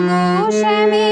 জাগো স্বামী